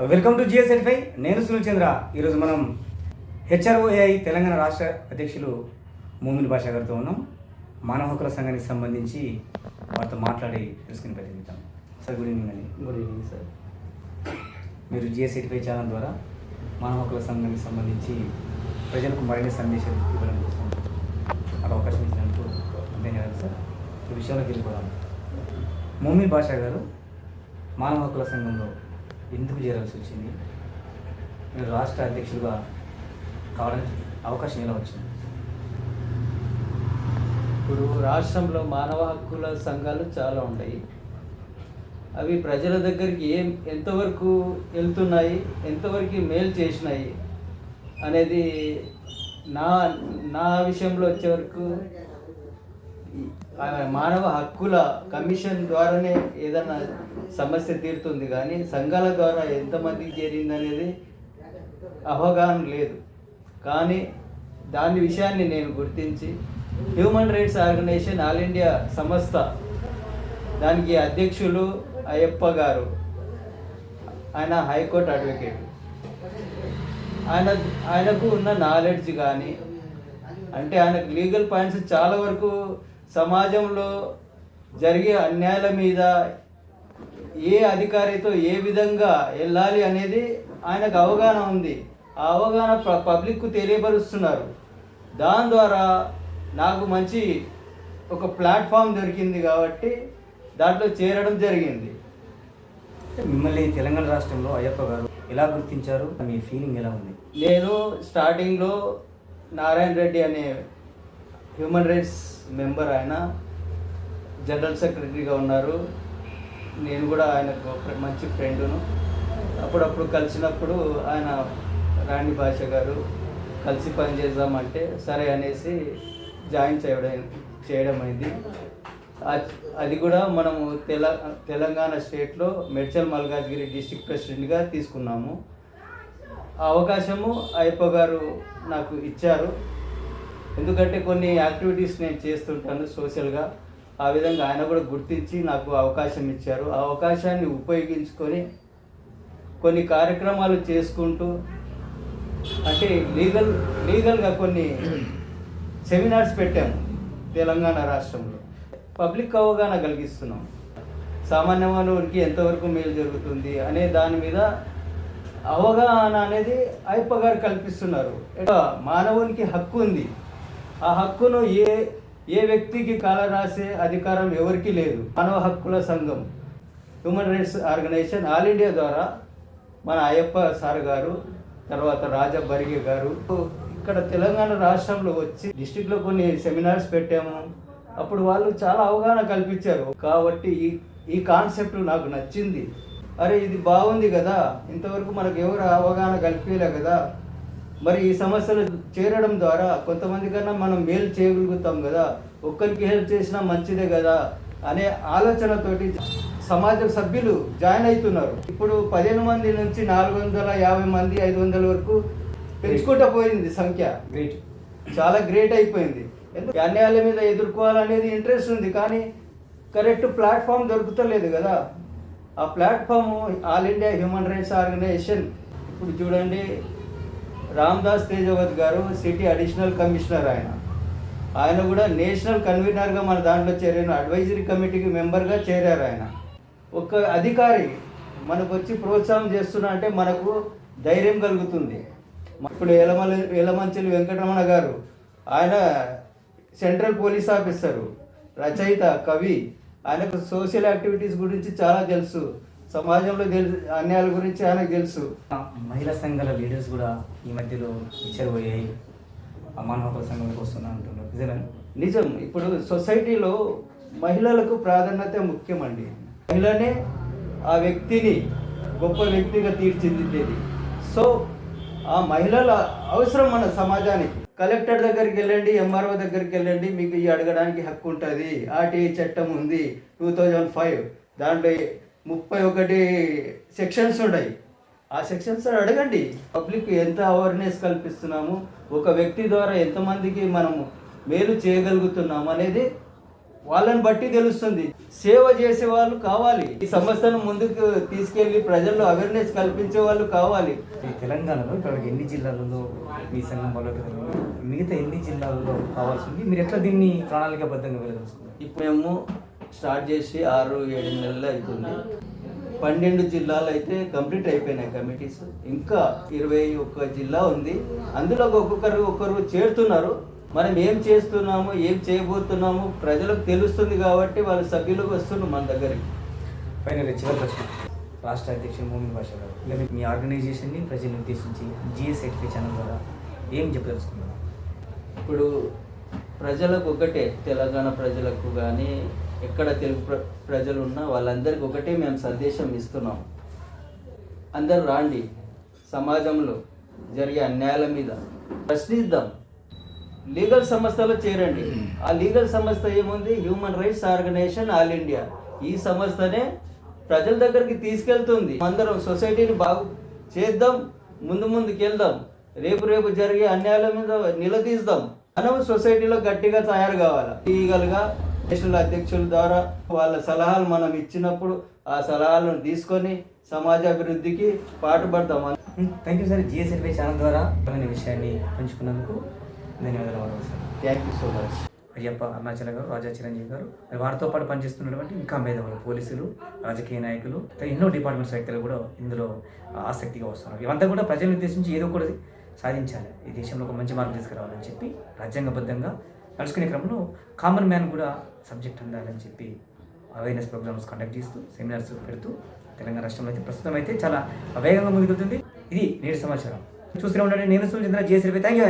Welcome to GS Edify నేను సునీల్ చంద్ర. ఈరోజు మనం హెచ్ఆర్ఓఏఐ తెలంగాణ రాష్ట్ర అధ్యక్షులు మూమిన్ బాషా గారితో ఉన్నాం. మానవ హక్కుల సంఘానికి సంబంధించి వారితో మాట్లాడి తెలుసుకుని ప్రయత్నిద్దాం సార్ గుడ్ ఈవినింగ్ అండి. Good evening sir. మీరు జిఎస్ ఎడిఫై ఛానల్ ద్వారా మానవ హక్కుల సంఘానికి సంబంధించి ప్రజలకు మరిన్ని సందేశాలు ఇవ్వడం కోసం అలా అవకాశం ఇచ్చినందుకు ధన్యవాదాలు సార్. ఈ విషయంలోకి వెళ్ళిపోదాం. మూమిన్ బాషా గారు మానవ హక్కుల సంఘంలో ఎందుకు చేరాల్సి వచ్చింది? మీరు రాష్ట్ర అధ్యక్షులుగా కావడానికి అవకాశం ఎలా వచ్చింది? ఇప్పుడు రాష్ట్రంలో మానవ హక్కుల సంఘాలు చాలా ఉంటాయి అవి ప్రజల దగ్గరికి ఏం ఎంతవరకు వెళ్తున్నాయి ఎంతవరకు మేలు చేసినాయి అనేది నా నా విషయంలో వచ్చే వరకు మానవ హక్కుల కమిషన్ ద్వారానే ఏదైనా సమస్య తీరుతుంది కానీ సంఘాల ద్వారా ఎంతమందికి చేరింది అనేది అవగాహన లేదు. కానీ దాని విషయాన్ని నేను గుర్తించి human rights organisation all India సంస్థ దానికి అధ్యక్షులు అయ్యప్ప గారు ఆయన హైకోర్టు అడ్వకేట్. ఆయన ఆయనకు ఉన్న నాలెడ్జ్ కానీ అంటే ఆయనకు లీగల్ పాయింట్స్ చాలా వరకు సమాజంలో జరిగే అన్యాయాల మీద ఏ అధికారితో ఏ విధంగా వెళ్ళాలి అనేది ఆయనకు అవగాహన ఉంది. ఆ అవగాహన పబ్లిక్కు తెలియపరుస్తున్నారు. దాని ద్వారా నాకు మంచి ఒక ప్లాట్ఫామ్ దొరికింది కాబట్టి దాంట్లో చేరడం జరిగింది. మిమ్మల్ని తెలంగాణ రాష్ట్రంలో అయ్యప్ప గారు ఎలా గుర్తించారు? మీ ఫీలింగ్ ఎలా ఉంది? నేను స్టార్టింగ్లో నారాయణ రెడ్డి అనే హ్యూమన్ రైట్స్ మెంబర్ ఆయన. జనరల్ సెక్రటరీగా ఉన్నారు. నేను కూడా ఆయనకు మంచి ఫ్రెండును. అప్పుడప్పుడు కలిసినప్పుడు ఆయన రాణి భాష గారు కలిసి పని చేద్దామంటే సరే అనేసి జాయిన్ చేయడం చేయడం అయింది. అది కూడా మనము తెల తెలంగాణ స్టేట్లో మెడ్చల్ మల్కాజ్గిరి డిస్టిక్ ప్రెసిడెంట్గా తీసుకున్నాము. ఆ అవకాశము అయ్యప్ప గారు నాకు ఇచ్చారు. ఎందుకంటే కొన్ని యాక్టివిటీస్ నేను చేస్తుంటాను సోషల్గా. ఆ విధంగా ఆయన కూడా గుర్తించి నాకు అవకాశం ఇచ్చారు. ఆ అవకాశాన్ని ఉపయోగించుకొని కొన్ని కార్యక్రమాలు చేసుకుంటూ అంటే లీగల్ లీగల్గా కొన్ని సెమినార్స్ పెట్టాము తెలంగాణ రాష్ట్రంలో. పబ్లిక్ అవగాహన కలిగిస్తున్నాం. సామాన్యమానవుడికి ఎంతవరకు మేలు జరుగుతుంది అనే దాని మీద అవగాహన అనేది అయ్యప్ప గారు కల్పిస్తున్నారు. ఇంకా మానవునికి హక్కు ఉంది. ఆ హక్కును ఏ ఏ వ్యక్తికి కాల రాసే అధికారం ఎవరికీ లేదు. మానవ హక్కుల సంఘం human rights organisation all India ద్వారా మన అయ్యప్ప సార్ గారు తర్వాత రాజా బరిగే గారు ఇక్కడ తెలంగాణ రాష్ట్రంలో వచ్చి డిస్టిక్లో కొన్ని సెమినార్స్ పెట్టాము. అప్పుడు వాళ్ళు చాలా అవగాహన కల్పించారు. కాబట్టి ఈ ఈ కాన్సెప్ట్ నాకు నచ్చింది. అరే ఇది బాగుంది కదా. ఇంతవరకు మనకు ఎవరు అవగాహన కల్పించలే కదా. మరి ఈ సమస్యలు చేరడం ద్వారా కొంతమంది కన్నా మనం మేలు చేయగలుగుతాం కదా. ఒక్కరికి హెల్ప్ చేసినా మంచిదే కదా అనే ఆలోచనతోటి సమాజ సభ్యులు జాయిన్ అవుతున్నారు. ఇప్పుడు పదిహేను మంది నుంచి నాలుగు వందల యాభై మంది ఐదు వందల వరకు పెంచుకుంటూ పోయింది సంఖ్య. గ్రేట్ చాలా గ్రేట్ అయిపోయింది. ఎందుకు? అన్యాయాల మీద ఎదుర్కోవాలనేది ఇంట్రెస్ట్ ఉంది కానీ కరెక్ట్ ప్లాట్ఫామ్ దొరుకుతలేదు కదా. ఆ platform all India human rights organisation ఇప్పుడు చూడండి రామ్దాస్ తేజవత్ గారు సిటీ అడిషనల్ కమిషనర్ ఆయన. ఆయన కూడా నేషనల్ కన్వీనర్గా మన దాంట్లో చేరారు అడ్వైజరీ కమిటీకి మెంబర్గా చేరారు ఆయన. ఒక అధికారి మనకు వచ్చి ప్రోత్సాహం చేస్తున్నా అంటే మనకు ధైర్యం కలుగుతుంది. ఇప్పుడు ఎలమల ఎలమంచిలి వెంకటరమణ గారు ఆయన సెంట్రల్ పోలీస్ ఆఫీసరు రచయిత కవి. ఆయనకు సోషల్ యాక్టివిటీస్ గురించి చాలా తెలుసు. సమాజంలో తెలుసు అన్యాయాల గురించి ఆయనకు తెలుసు మహిళా సంఘాల లీడర్స్ కూడా ఈ మధ్యలో హెచ్ఆర్ఓఏఐ మానవ సంఘంలోకి వస్తున్నా అంటున్నారు. నిజమేనా నిజం. ఇప్పుడు సొసైటీలో మహిళలకు ప్రాధాన్యత ముఖ్యమండి. మహిళనే ఆ వ్యక్తిని గొప్ప వ్యక్తిగా తీర్చిదిద్దేది. సో ఆ మహిళల అవసరం మన సమాజానికి. కలెక్టర్ దగ్గరికి వెళ్ళండి ఎంఆర్ఓ దగ్గరికి వెళ్ళండి మీకు ఈ అడగడానికి హక్కు ఉంటుంది. ఆర్టీఐ చట్టం ఉంది టూ థౌజండ్ ఫైవ్. దాంట్లో ముప్పై ఒకటి సెక్షన్స్ ఉన్నాయి. ఆ సెక్షన్స్ అడగండి. పబ్లిక్ ఎంత అవేర్నెస్ కల్పిస్తున్నాము? ఒక వ్యక్తి ద్వారా ఎంతమందికి మనము మేలు చేయగలుగుతున్నాము అనేది వాళ్ళని బట్టి తెలుస్తుంది. సేవ చేసే వాళ్ళు కావాలి. ఈ సంస్థను ముందుకు తీసుకెళ్ళి ప్రజల్లో అవేర్నెస్ కల్పించే వాళ్ళు కావాలి. ఈ తెలంగాణలో ఇప్పటివరకు ఎన్ని జిల్లాలలో మీ సంఘం మిగతా ఎన్ని జిల్లాలలో కావాల్సింది మీరు ఎట్లా దీన్ని ప్రణాళికాబద్ధంగా వెళ్ళదలుచుకున్నారు ఇప్పుడు మేము స్టార్ట్ చేసి ఆరు ఏడు నెలలు అవుతుంది. పన్నెండు జిల్లాలు అయితే కంప్లీట్ అయిపోయినాయి కమిటీస్. ఇంకా ఇరవై ఒక్క జిల్లా ఉంది. అందులో ఒక్కొక్కరు ఒక్కరు చేరుతున్నారు. మనం ఏం చేస్తున్నాము ఏం చేయబోతున్నాము ప్రజలకు తెలుస్తుంది కాబట్టి వాళ్ళ సభ్యులకు వస్తున్నారు మన దగ్గరికి. ఫైనల్ చివరి ప్రశ్న. రాష్ట్ర అధ్యక్షుడు మోమిన్ భాష గారు మీ- ఆర్గనైజేషన్ని ప్రజలను ఉద్దేశించి జిఎస్ ఎక్స్పీ ఛానల్ ద్వారా ఏం చెప్పదలుచుకున్నారు? ఇప్పుడు ప్రజలకు ఒకటే తెలంగాణ ప్రజలకు కానీ ఎక్కడ తెలుగు ప్ర ప్రజలు ఉన్నా వాళ్ళందరికీ ఒకటే మేము సందేశం ఇస్తున్నాం. అందరూ రాండి. సమాజంలో జరిగే అన్యాయాల మీద ప్రశ్నిద్దాం. లీగల్ సంస్థలో చేరండి. ఆ లీగల్ సంస్థ ఏముంది? Human rights organisation all India. ఈ సంస్థనే ప్రజల దగ్గరికి తీసుకెళ్తుంది. అందరం సొసైటీని బాగు చేద్దాం. ముందు ముందుకు వెళ్దాం రేపు రేపు జరిగే అన్యాయాల మీద నిలదీద్దాం. మనం సొసైటీలో గట్టిగా తయారు కావాలి? లీగల్గా దేశాల అధ్యక్షుల ద్వారా వాళ్ళ సలహాలు మనం ఇచ్చినప్పుడు ఆ సలహాలను తీసుకొని సమాజ అభివృద్ధికి పాటుపడతాం. Thank you sir GS XP channel ద్వారా విషయాన్ని పంచుకున్నందుకు ధన్యవాదాలు sir. Thank you so much Ayyappa Arunachala garu Raja Chiranjeevi గారు వారితో పాటు పనిచేస్తున్నటువంటి ఇంకా మేధావులు పోలీసులు రాజకీయ నాయకులు ఎన్నో డిపార్ట్మెంట్స్ వ్యక్తులు కూడా ఇందులో ఆసక్తిగా వస్తున్నారు. ఇవంతా కూడా ప్రజలను ఉద్దేశించి ఏదో ఒకటి సాధించాలి. ఈ దేశంలో ఒక మంచి మార్పు తీసుకురావాలని చెప్పి రాజ్యాంగబద్ధంగా నడుచుకునే క్రమంలో కామన్ మ్యాన్ కూడా సబ్జెక్ట్ ఉండాలని చెప్పి అవేర్నెస్ ప్రోగ్రామ్స్ కండక్ట్ చేస్తూ సెమినార్స్ పెడుతూ తెలంగాణ రాష్ట్రంలో అయితే ప్రస్తుతం అయితే చాలా వేగంగా ముందుకెళ్తుంది ఇది నేటి సమాచారం. చూస్తూనే ఉండండి. నేను సూచించిన జేసీ థ్యాంక్ యూ